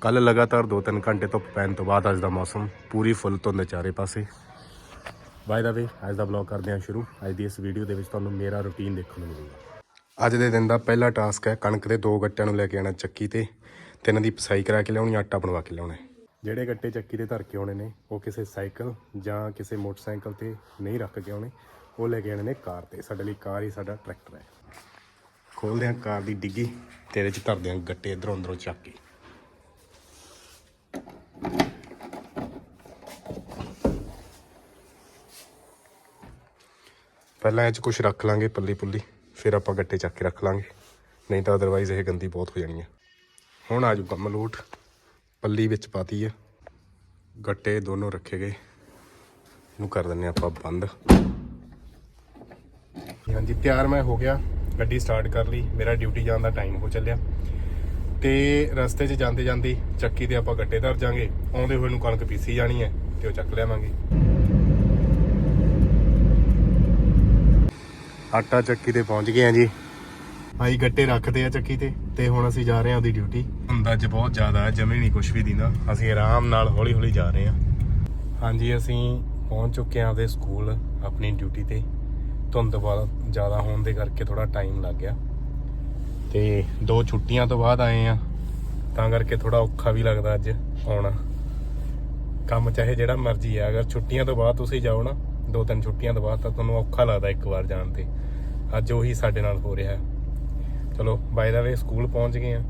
ਕੱਲ ਲਗਾਤਾਰ 2-3 ਘੰਟੇ ਧੁੱਪ ਪੈਣ ਤੋਂ ਬਾਅਦ ਅੱਜ ਦਾ ਮੌਸਮ ਪੂਰੀ ਫੁੱਲ ਧੁੰਦ ਚਾਰੇ ਪਾਸੇ। ਬਾਏ ਦਾ ਵੇ ਅੱਜ ਦਾ ਵਲੌਗ ਕਰਦੇ ਹਾਂ ਸ਼ੁਰੂ। ਅੱਜ ਦੀ ਇਸ ਵੀਡੀਓ ਦੇ ਵਿੱਚ ਤੁਹਾਨੂੰ ਮੇਰਾ ਰੁਟੀਨ ਦੇਖਣ ਨੂੰ ਮਿਲੇਗਾ। ਅੱਜ ਦੇ ਦਿਨ ਦਾ ਪਹਿਲਾ ਟਾਸਕ ਹੈ ਕਣਕ ਦੇ ਦੋ ਗੱਟਿਆਂ ਨੂੰ ਲੈ ਕੇ ਆਣਾ ਚੱਕੀ ਤੇ ਤੇ ਇਹਨਾਂ ਦੀ ਪਸਾਈ ਕਰਾ ਕੇ ਲਿਆਉਣੀ, ਆਟਾ ਬਣਵਾ ਕੇ ਲਿਆਉਣਾ ਜਿਹੜੇ ਗੱਟੇ ਚੱਕੀ ਤੇ ਧਰ ਕੇ ਆਉਣੇ ਨੇ, ਉਹ ਕਿਸੇ ਸਾਈਕਲ ਜਾਂ ਕਿਸੇ ਮੋਟਰਸਾਈਕਲ ਤੇ ਨਹੀਂ ਰੱਖ ਕੇ ਆਉਣੇ, ਉਹ ਲੈ ਕੇ ਆਣੇ ਨੇ ਕਾਰ ਤੇ। ਸਾਡੇ ਲਈ ਕਾਰ ਹੀ ਸਾਡਾ ਟਰੈਕਟਰ ਹੈ। ਖੋਲਦੇ ਹਾਂ ਕਾਰ ਦੀ ਡਿੱਗੀ ਤੇ ਇਹਦੇ ਚ ਧਰਦੇ ਹਾਂ ਗੱਟੇ ਇਧਰੋਂ ਅੰਦਰੋਂ ਚੱਕ ਕੇ। ਪਹਿਲਾਂ ਇਹ ਚ ਕੁਝ ਰੱਖ ਲਾਂਗੇ ਪੱਲੀ ਪੁੱਲੀ, ਫਿਰ ਆਪਾਂ ਗੱਟੇ ਚੱਕ ਕੇ ਰੱਖ ਲਾਂਗੇ। ਨਹੀਂ ਤਾਂ ਅਦਰਵਾਈਜ਼ ਇਹ ਗੰਦੀ ਬਹੁਤ ਹੋ ਜਾਣੀ ਹੈ ਹੁਣ ਆ ਜੂਗਾ ਮਲੂਟ, ਪੱਲੀ ਵਿੱਚ ਪਾਤੀ ਹੈ ਗੱਟੇ ਦੋਨੋਂ ਰੱਖੇ ਗਏ। ਇਹਨੂੰ ਕਰ ਦਿੰਨੇ ਆਪਾਂ ਬੰਦ। ਹਾਂਜੀ, ਤਿਆਰ ਮੈਂ ਹੋ ਗਿਆ। ਗੱਡੀ ਸਟਾਰਟ ਕਰ ਲਈ। ਮੇਰਾ ਡਿਊਟੀ ਜਾਣ ਦਾ ਟਾਈਮ ਹੋ ਚੱਲਿਆ। ਤੇ ਰਸਤੇ 'ਚ ਜਾਂਦੇ ਜਾਂਦੇ ਚੱਕੀ ਤੇ ਆਪਾਂ ਗੱਟੇ ਧਰ ਜਾਾਂਗੇ। ਆਉਂਦੇ ਹੋਏ ਨੂੰ ਕਣਕ ਪੀਸੀ ਜਾਣੀ ਹੈ, ਤੇ ਉਹ ਚੱਕ ਲਿਆਵਾਂਗੇ। ਆਟਾ ਚੱਕੀ ਤੇ ਪਹੁੰਚ ਗਏ ਆ ਜੀ। ਭਾਈ ਗੱਟੇ ਰੱਖਦੇ ਆ ਚੱਕੀ ਤੇ ਤੇ ਹੁਣ ਅਸੀਂ ਜਾ ਰਹੇ ਹਾਂ ਉਹਦੀ ਡਿਊਟੀ ਹੁੰਦਾ ਅੱਜ ਬਹੁਤ ਜ਼ਿਆਦਾ ਜਮੇ ਨਹੀਂ ਕੁਝ ਵੀ ਦਿੰਦਾ ਅਸੀਂ ਆਰਾਮ ਨਾਲ ਹੌਲੀ ਹੌਲੀ ਜਾ ਰਹੇ ਹਾਂ। ਹਾਂਜੀ, ਅਸੀਂ ਪਹੁੰਚ ਚੁੱਕੇ ਹਾਂ ਉਹਦੇ ਸਕੂਲ ਆਪਣੀ ਡਿਊਟੀ ਤੇ। ਧੁੰਦ ਬਹੁਤ ਜ਼ਿਆਦਾ ਹੋਣ ਦੇ ਕਰਕੇ ਥੋੜਾ ਟਾਈਮ ਲੱਗ ਗਿਆ। ਤੇ ਦੋ ਛੁੱਟੀਆਂ ਤੋਂ ਬਾਅਦ ਆਏ ਆ ਤਾਂ ਕਰਕੇ ਥੋੜਾ ਔਖਾ ਵੀ ਲੱਗਦਾ ਅੱਜ ਆਉਣਾ। ਕੰਮ ਚਾਹੇ ਜਿਹੜਾ ਮਰਜ਼ੀ ਆ, ਅਗਰ ਛੁੱਟੀਆਂ ਤੋਂ ਬਾਅਦ ਤੁਸੀਂ ਜਾਓ ਨਾ ਦੋ ਤਿੰਨ ਛੁੱਟੀਆਂ ਤੋਂ ਬਾਅਦ ਤਾਂ ਤੁਹਾਨੂੰ ਔਖਾ ਲੱਗਦਾ ਇੱਕ ਵਾਰ ਜਾਣ ਤੇ। ਅੱਜ ਉਹੀ ਸਾਡੇ ਨਾਲ ਹੋ ਰਿਹਾ ਚਲੋ ਬਾਏ ਦਾ ਵੇ ਸਕੂਲ ਪਹੁੰਚ ਗਏ ਆ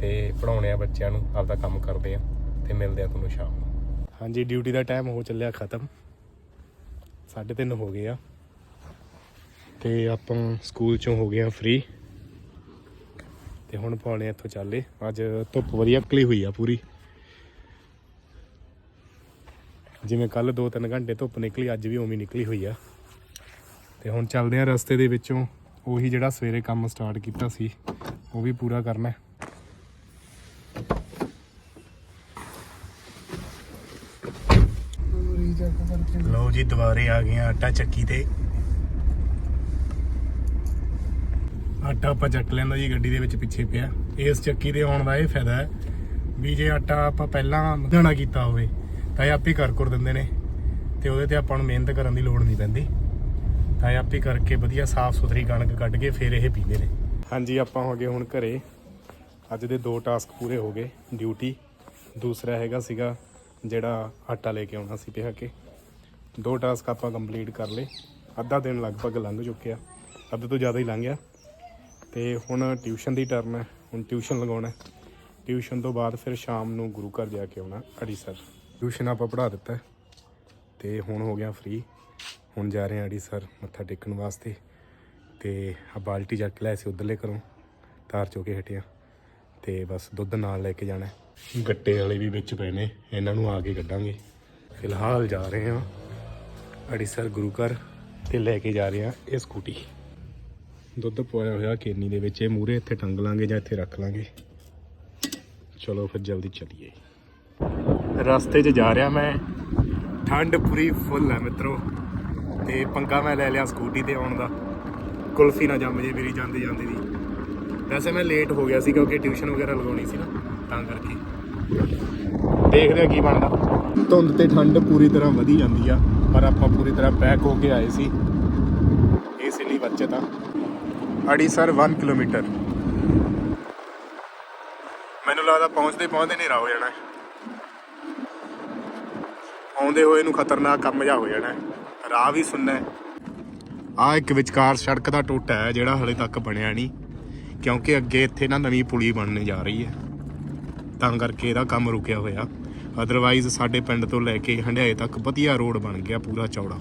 ਤੇ ਪੜਾਉਣੇ ਆ ਬੱਚਿਆਂ ਨੂੰ, ਆਪਦਾ ਕੰਮ ਕਰਦੇ ਆ ਤੇ ਮਿਲਦੇ ਆ ਤੁਹਾਨੂੰ ਸ਼ਾਮ ਨੂੰ। ਹਾਂਜੀ ਡਿਊਟੀ ਦਾ ਟਾਈਮ ਹੋ ਚੱਲਿਆ ਖਤਮ। 3:30 ਹੋ ਗਏ ਆ। ਤੇ ਆਪਾਂ ਸਕੂਲ ਚੋਂ ਹੋ ਗਏ ਆ ਫ੍ਰੀ ਤੇ ਹੁਣ ਪਾਉਣੇ ਆ ਇੱਥੋਂ ਚੱਲੇ ਅੱਜ ਧੁੱਪ ਵਧੀਆ ਨਿਕਲੀ ਹੋਈ ਆ ਪੂਰੀ। ਜਿਵੇਂ ਕੱਲ 2-3 ਘੰਟੇ ਧੁੱਪ ਨਿਕਲੀ, ਅੱਜ ਵੀ ਉਵੇਂ ਨਿਕਲੀ ਹੋਈ ਆ। ਤੇ ਹੁਣ ਚੱਲਦੇ ਆ ਰਸਤੇ ਦੇ ਵਿੱਚੋਂ। ਉਹੀ ਜਿਹੜਾ ਸਵੇਰੇ ਕੰਮ ਸਟਾਰਟ ਕੀਤਾ ਸੀ, ਉਹ ਵੀ ਪੂਰਾ ਕਰਨਾ ਹੈ। ਲਓ ਜੀ, ਦੁਬਾਰੇ ਆ ਗਏ ਆ ਆਟਾ ਚੱਕੀ ਤੇ। ਆਟਾ ਆਪਾਂ ਚੱਕ ਲੈਂਦਾ ਜੀ, ਗੱਡੀ ਦੇ ਵਿੱਚ ਪਿੱਛੇ ਪਿਆ। ਇਸ ਚੱਕੀ ਦੇ ਆਉਣ ਦਾ ਇਹ ਫਾਇਦਾ ਹੈ ਵੀ ਜੇ ਆਟਾ ਆਪਾਂ ਪਹਿਲਾਂ ਮਧਾਣਾ ਕੀਤਾ ਹੋਵੇ, ਤਾਂ ਇਹ ਆਪੇ ਕਰ ਕਰ ਦਿੰਦੇ ਨੇ। ਤੇ ਉਹਦੇ ਤੇ ਆਪਾਂ ਨੂੰ ਮਿਹਨਤ ਕਰਨ ਦੀ ਲੋੜ ਨਹੀਂ ਪੈਂਦੀ। ਤਾਂ ਇਹ ਆਪੇ ਕਰਕੇ ਵਧੀਆ ਸਾਫ਼ ਸੁਥਰੀ ਕਣਕ ਕੱਢ ਕੇ ਫਿਰ ਇਹ ਪੀਂਦੇ ਨੇ। ਹਾਂਜੀ, ਆਪਾਂ ਹੋ ਗਏ ਹੁਣ ਘਰੇ। ਅੱਜ ਦੇ ਦੋ ਟਾਸਕ ਪੂਰੇ ਹੋ ਗਏ, ਡਿਊਟੀ। ਦੂਸਰਾ ਹੈਗਾ ਸੀਗਾ ਜਿਹੜਾ ਆਟਾ ਲੈ ਕੇ ਆਉਣਾ ਸੀ ਪਿਆ ਕੇ। ਦੋ ਟਾਸਕ ਆਪਾਂ ਕੰਪਲੀਟ ਕਰ ਲਏ। ਅੱਧਾ ਦਿਨ ਲਗਭਗ ਲੰਘ ਚੁੱਕਿਆ। ਅੱਧੇ ਤੋਂ ਜ਼ਿਆਦਾ ਹੀ ਲੰਘ ਗਿਆ। ਤੇ ਹੁਣ ਟਿਊਸ਼ਨ ਦੀ ਟਰਨ ਹੈ। ਹੁਣ ਟਿਊਸ਼ਨ ਲਗਾਉਣਾ ਟਿਊਸ਼ਨ ਤੋਂ ਬਾਅਦ ਫਿਰ ਸ਼ਾਮ ਨੂੰ ਗੁਰੂ ਘਰ ਜਾ ਕੇ ਆਉਣਾ ਅੜੀਸਰ ਟਿਊਸ਼ਨ ਆਪਾਂ ਪੜ੍ਹਾ ਦਿੱਤਾ ਹੈ। ਤੇ ਹੁਣ ਹੋ ਗਿਆ ਫ੍ਰੀ ਹੁਣ ਜਾ ਰਹੇ ਹਾਂ ਅੜੀਸਰ ਮੱਥਾ ਟੇਕਣ ਵਾਸਤੇ ਤੇ ਆ ਬਾਲਟੀ ਚੱਕ ਲਿਆ ਸੀ ਉਧਰਲੇ ਘਰੋਂ, ਤਾਰ ਚੋ ਕੇ ਹਟਿਆ ਤੇ ਬਸ ਦੁੱਧ ਨਾਲ ਲੈ ਕੇ ਜਾਣਾ ਗੱਟੇ ਵਾਲੇ ਵੀ ਵਿੱਚ ਪਏ ਨੇ, ਇਹਨਾਂ ਨੂੰ ਆ ਕੇ ਕੱਢਾਂਗੇ। ਫਿਲਹਾਲ ਜਾ ਰਹੇ ਹਾਂ ਅੜੀਸਰ ਗੁਰੂ ਘਰ ਤੇ ਲੈ ਕੇ ਜਾ ਰਹੇ ਹਾਂ ਇਹ ਸਕੂਟੀ। ਦੁੱਧ ਪੋਇਆ ਹੋਇਆ ਕੇਨੀ ਦੇ ਵਿੱਚ, ਇਹ ਮੂਰੇ ਇੱਥੇ ਟੰਗ ਲਾਂਗੇ ਜਾਂ ਇੱਥੇ ਰੱਖ ਲਾਂਗੇ। ਚਲੋ ਫਿਰ ਜਲਦੀ ਚੱਲੀਏ। ਰਸਤੇ 'ਚ ਜਾ ਰਿਹਾ ਮੈਂ, ਠੰਡ ਪੂਰੀ ਫੁੱਲ ਹੈ ਮਿੱਤਰੋ। ਤੇ ਪੰਗਾ ਮੈਂ ਲੈ ਲਿਆ ਸਕੂਟੀ ਤੇ ਆਉਣ ਦਾ। ਕੁਲਫੀ ਨਾ ਜੰਮ ਜੇ ਮੇਰੀ ਜਾਂਦੇ ਜਾਂਦੇ ਦੀ। ਵੈਸੇ ਮੈਂ ਲੇਟ ਹੋ ਗਿਆ ਸੀ ਕਿਉਂਕਿ ਟਿਊਸ਼ਨ ਵਗੈਰਾ ਲਗਾਉਣੀ ਸੀ ਨਾ, ਤਾਂ ਕਰਕੇ। ਦੇਖਦੇ ਆ ਕੀ ਬਣਦਾ। ਧੁੰਦ ਤੇ ਠੰਡ ਪੂਰੀ ਤਰ੍ਹਾਂ ਵਧੀ ਜਾਂਦੀ ਆ, ਪਰ ਆਪਾਂ ਪੂਰੀ ਤਰ੍ਹਾਂ ਪੈਕ ਹੋ ਕੇ ਆਏ ਸੀ। ਇਸ ਲਈ ਬੱਚਤ ਆ। ਅੜੀਸਰ 1 ਕਿਲੋਮੀਟਰ ਮੈਨੂੰ ਲੱਗਦਾ ਪਹੁੰਚਦੇ ਪਹੁੰਚਦੇ ਹਨੇਰਾ ਹੋ ਜਾਣਾ। ਆਉਂਦੇ ਹੋਏ ਨੂੰ ਖਤਰਨਾਕ ਕੰਮ ਜਾ ਹੋ ਜਾਣਾ। ਰਾਹ ਵੀ ਸੁਣਨਾ ਹੈ। ਆ ਇੱਕ ਵਿਚਕਾਰ ਸੜਕ ਦਾ ਟੋਟਾ ਹੈ ਜਿਹੜਾ ਹਲੇ ਤੱਕ ਬਣਿਆ ਨਹੀਂ, ਕਿਉਂਕਿ ਅੱਗੇ ਇੱਥੇ ਨਾ ਨਵੀਂ ਪੁਲੀ ਬਣਨ ਜਾ ਰਹੀ ਹੈ। ਤਾਂ ਕਰਕੇ ਇਹਦਾ ਕੰਮ ਰੁਕਿਆ ਹੋਇਆ। ਅਦਰਵਾਈਜ਼ ਸਾਡੇ ਪਿੰਡ ਤੋਂ ਲੈ ਕੇ ਹੰਡਿਆਏ ਤੱਕ ਵਧੀਆ ਰੋਡ ਬਣ ਗਿਆ ਪੂਰਾ ਚੌੜਾ।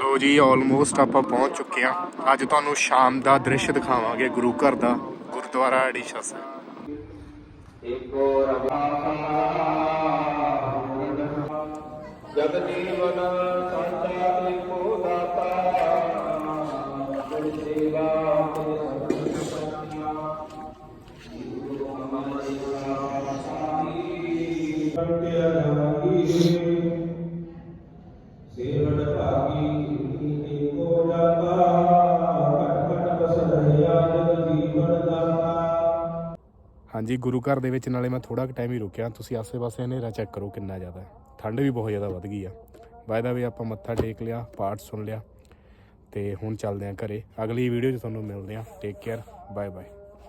ਲੋ ਜੀ ਆਲਮੋਸਟ ਆਪਾਂ ਪਹੁੰਚ ਚੁੱਕੇ ਆ ਅੱਜ ਤੁਹਾਨੂੰ ਸ਼ਾਮ ਦਾ ਦ੍ਰਿਸ਼ ਦਿਖਾਵਾਂਗੇ ਗੁਰੂ ਘਰ ਦਾ ਗੁਰਦੁਆਰਾ ਅੜੀਸਾ ਸਾਹਿਬ। ਜਗ ਜੀਵਨ ਸੰਚਾਰ ਕੋ ਦਾਤਾ ਗੁਰ ਸੇਵਾ ਗੁਰੂ ਅਮਰ ਸਿਆ ਸਾਈ ਕੰਟਿਆ ਲਾਗੀ ਹਾਂਜੀ, ਗੁਰੂ ਘਰ ਦੇ ਵਿੱਚ ਨਾਲੇ ਮੈਂ ਥੋੜਾ ਕੁ ਟਾਈਮ ਹੀ ਰੁਕਿਆ। ਤੁਸੀਂ ਆਸੇ-ਪਾਸੇ ਹਨੇਰਾ ਚੈੱਕ ਕਰੋ ਕਿੰਨਾ ਜ਼ਿਆਦਾ ਹੈ। ਠੰਡ ਵੀ ਬਹੁਤ ਜ਼ਿਆਦਾ ਵੱਧ ਗਈ ਆ। ਬਾਏ ਦਾ ਵੀ ਆਪਾਂ ਮੱਥਾ ਟੇਕ ਲਿਆ, ਪਾਠ ਸੁਣ ਲਿਆ ਤੇ ਹੁਣ ਚੱਲਦੇ ਆਂ ਘਰੇ। ਅਗਲੀ ਵੀਡੀਓ 'ਚ ਤੁਹਾਨੂੰ ਮਿਲਦੇ ਆਂ ਟੇਕ ਕੇਅਰ ਬਾਏ ਬਾਏ